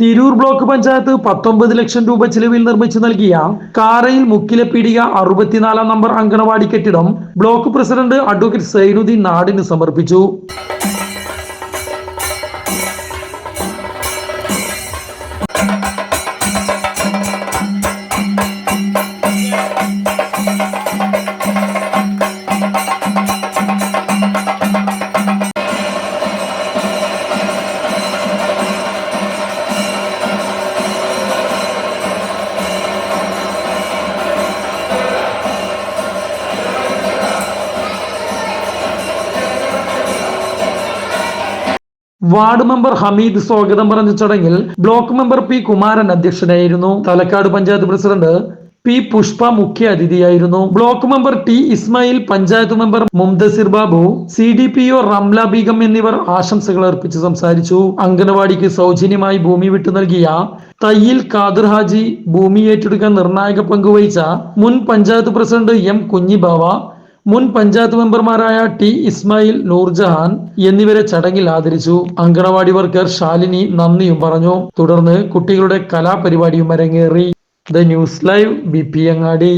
Tirur block panchayat പത്തൊമ്പത് ലക്ഷം രൂപ ചിലവിൽ നിർമ്മിച്ചു നൽകിയ കാറയിൽ മുക്കിലെ പീടിക അറുപത്തിനാലാം നമ്പർ അങ്കണവാടി കെട്ടിടം ബ്ലോക്ക് പ്രസിഡന്റ് അഡ്വക്കേറ്റ് സൈനുദ്ദീൻ നാടിന് സമർപ്പിച്ചു. വാർഡ് മെമ്പർ ഹമീദ് സ്വാഗതം പറഞ്ഞ ചടങ്ങിൽ ബ്ലോക്ക് മെമ്പർ പി കുമാരൻ അധ്യക്ഷനായിരുന്നു. തലക്കാട് പഞ്ചായത്ത് പ്രസിഡന്റ് പി പുഷ്പ മുഖ്യ അതിഥിയായിരുന്നു. Block member T Ismail panchayat member Mumthasir Babu C D P O Ramla Beegum എന്നിവർ ആശംസകൾ അർപ്പിച്ച് സംസാരിച്ചു. അംഗനവാടിക്ക് സൗജന്യമായി ഭൂമി വിട്ടു നൽകിയ തയ്യിൽ ഖാദർ ഹാജി ഭൂമി ഏറ്റെടുക്കാൻ നിർണായക പങ്കുവഹിച്ച മുൻ പഞ്ചായത്ത് പ്രസിഡന്റ് എം കുഞ്ഞിബാവ മുൻ പഞ്ചായത്ത് മെമ്പർമാരായ ടി ഇസ്മായിൽ നൂർജഹാൻ എന്നിവരെ ചടങ്ങിൽ ആദരിച്ചു. അങ്കണവാടി വർക്കർ ശാലിനി നന്ദിയും പറഞ്ഞു. തുടർന്ന് കുട്ടികളുടെ കലാപരിപാടിയും അരങ്ങേറി the news live B P Angadi.